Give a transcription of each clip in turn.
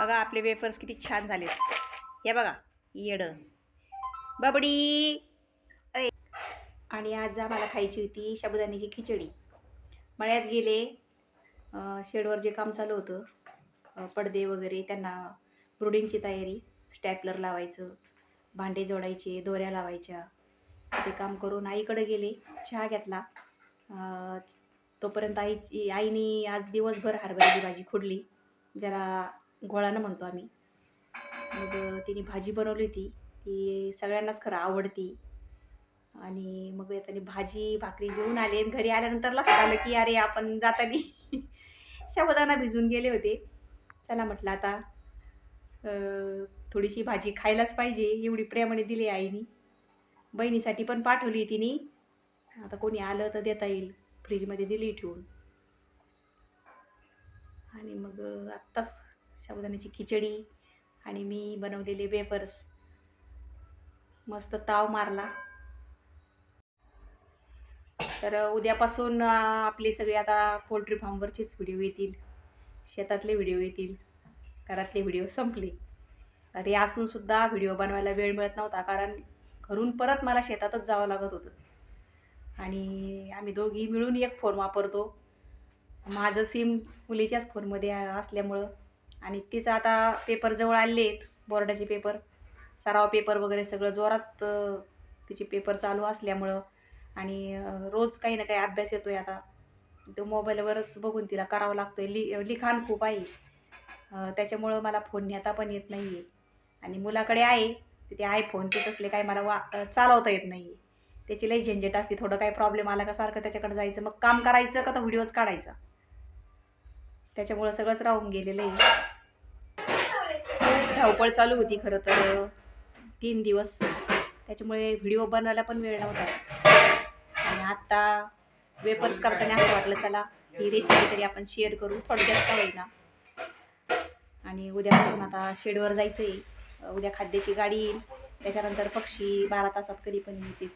बघा आपले वेफर्स किती छान झालेत. हे बघा येडं. बबडी. ऐ. आणि आज आम्हाला खायची होती शाबुदाण्याची खिचडी. मळ्यात गेले शेडवर जे काम चालू होतं पडदे वगैरे त्यांना ब्रुडिंगची तयारी स्टॅपलर लावायचं भांडे जोडायचे दोऱ्या लावायच्या. ते काम करून आईकडे गेले चहा घेतला. तोपर्यंत आईची आईनी आज दिवसभर हरभऱ्याची भाजी खुडली. ज्याला घोळानं म्हणतो आम्ही. मग तिने भाजी बनवली होती. ती सगळ्यांनाच खरं आवडती. आणि मग त्याने भाजी भाकरी घेऊन आले. घरी आल्यानंतर लक्षात आलं की अरे आपण जाताना साबुदाणा भिजून गेले होते. चला म्हटलं आता थोडीशी भाजी खायलाच पाहिजे. एवढी प्रेमाने दिली आईनी. बहिणीसाठी पण पाठवली तिने. आता कोणी आलं तर देता येईल. फ्रीजमध्ये दिली ठेवून. आणि मग आत्ताच साबुदाण्याची खिचडी आणि मी बनवलेले वेफर्स. मस्त ताव मारला. तर उद्यापासून आपले सगळे आता पोल्ट्री फार्मवरचेच व्हिडिओ येतील. शेतातले व्हिडिओ येतील. घरातले व्हिडिओ संपले. तरी असूनसुद्धा व्हिडिओ बनवायला वेळ मिळत नव्हता कारण घरून परत मला शेतातच जावं लागत होतं. आणि आम्ही दोघी मिळून एक फोन वापरतो. माझं सिम मुलीच्याच फोनमध्ये असल्यामुळं आणि तिचं आता पेपर जवळ आले आहेत बोर्डाचे पेपर सराव पेपर वगैरे सगळं जोरात तिचे पेपर चालू असल्यामुळं. आणि रोज काही ना काही अभ्यास येतो आहे आता. तो मोबाईलवरच बघून तिला करावं लागतो आहे लि लिखाण खूप आहे. त्याच्यामुळं मला फोन नेता पण येत नाही आहे आणि मुलाकडे आहे ते आयफोन ते तसले काय मला वा चालवता येत नाही आहे त्याची लई झंझट असते. थोडं काही प्रॉब्लेम आला का सारखं त्याच्याकडे जायचं. मग काम करायचं का तर व्हिडिओज काढायचा. त्याच्यामुळं सगळंच राहून गेलेलं आहे. धावपळ चालू होती खरं तर तीन दिवस. त्याच्यामुळे व्हिडिओ बनवायला पण वेळ नव्हता. आणि आत्ता वेपर्स करताना असं वाटलं चला ही रेसिपी तरी आपण शेअर करू. थोडक्यात का होईना आणि उद्यापासून आता शेडवर जायचं आहे उद्या खाद्याची गाडी येईल. त्याच्यानंतर पक्षी बारा तासात कधी पण येतील.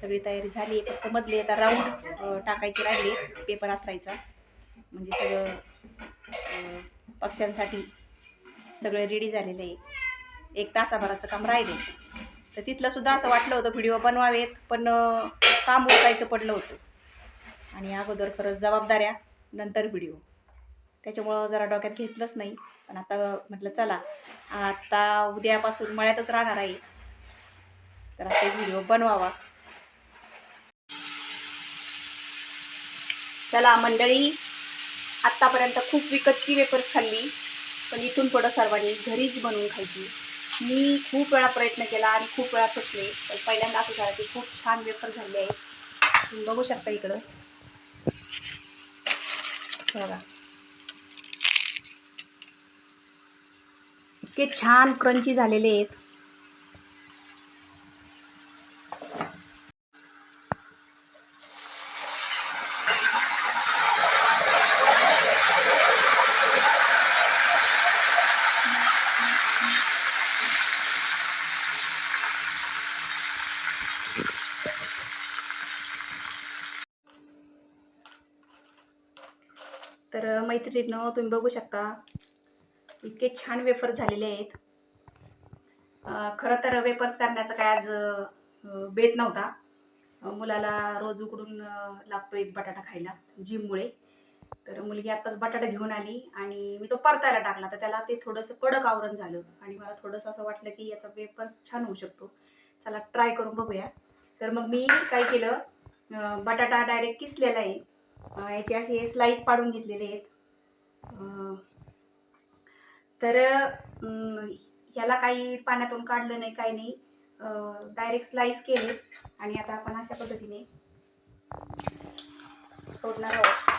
सगळी तयारी झाली. आहे फक्त मधले आता राऊंड टाकायचे राहिले. पेपर आथरायचा. म्हणजे सगळं पक्ष्यांसाठी. सगळं रेडी झालेलं. आहे एक तासाभराचं काम राहिले. तर तिथलं सुद्धा असं वाटलं होतं व्हिडिओ बनवावेत पण काम उरकायचं पडलं होतं. आणि अगोदर खरंच जबाबदाऱ्या नंतर व्हिडिओ त्याच्यामुळं जरा डोक्यात घेतलंच नाही. पण आता म्हटलं चला आता उद्यापासून मळ्यातच राहणार आहे. तर आता व्हिडिओ बनवावा. चला मंडळी आत्तापर्यंत खूप विकतची वेपर्स खाल्ली. पण इथून पुढं सर्वांनी घरीच बनवून खायची. मी खूप वेळा प्रयत्न केला आणि खूप वेळा फसले. पण पहिल्यांदा असं झालं की खूप छान वेफर झाले आहे. तुम्ही बघू शकता इकडं. बघा. इतके छान क्रंची झालेले आहेत. तर मैत्रिणीनं तुम्ही बघू शकता इतके छान वेफर्स झालेले आहेत. खरं तर वेफर्स करण्याचा काय आज बेत नव्हता. मुलाला रोज उकडून लागतो एक बटाटा खायला जिममुळे. तर मुलगी आत्ताच बटाटा घेऊन आली आणि मी तो परतायला टाकला. तर त्याला ते थोडंसं कडक आवरण झालं आणि मला थोडंसं असं वाटलं की याचा वेफर्स छान होऊ शकतो. चला ट्राय करून बघूया. तर मग मी काय केलं बटाटा डायरेक्ट किसलेला आहे. याचे असे स्लाईस पाडून घेतलेले आहेत. तर ह्याला काही पाण्यातून काढलं नाही काही नाही. डायरेक्ट स्लाईस केले आणि आता आपण अशा पद्धतीने सोडणार आहोत.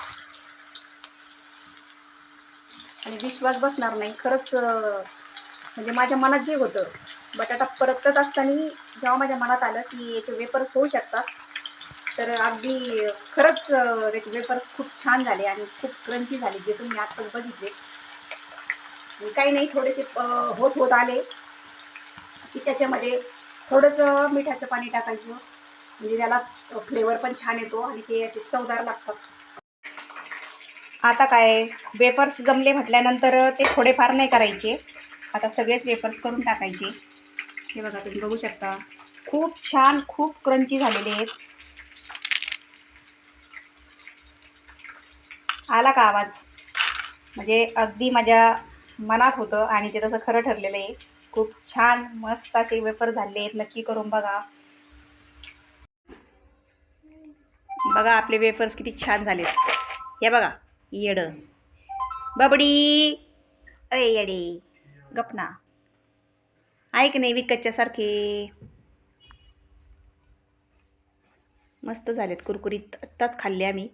आणि विश्वास बसणार नाही. खरंच म्हणजे माझ्या मनात जे होतं बटाटा परतत असताना जेव्हा माझ्या मनात आलं की याचे वेपर्स होऊ शकतात तर अगदी खरंच त्याचे वेपर्स खूप छान झाले आणि खूप क्रंची झाले जे तुम्ही आत्ताच बघितले. काही नाही थोडेसे होत होत आले की त्याच्यामध्ये थोडंसं मिठाचं पाणी टाकायचं. म्हणजे त्याला फ्लेवर पण छान येतो आणि ते असे चवदार लागतात. आता काय वेपर्स जमले म्हटल्यानंतर ते थोडेफार नाही करायचे. आता सगळेच वेपर्स करून टाकायचे. हे बघा तुम्ही बघू शकता. खूप छान खूप क्रंची झालेले आहेत. आला का आवाज? म्हणजे अगदी माझ्या मनात होतं आणि ते तसं खरं ठरलेलं आहे. खूप छान मस्त असे वेफर झाले आहेत. नक्की करून बघा. बघा आपले वेफर्स किती छान झालेत. हे बघा येड. बबडी. अय येडे. गपना ऐक नाही विकतच्यासारखे मस्त झालेत कुरकुरीत. आत्ताच खाल्ले आम्ही.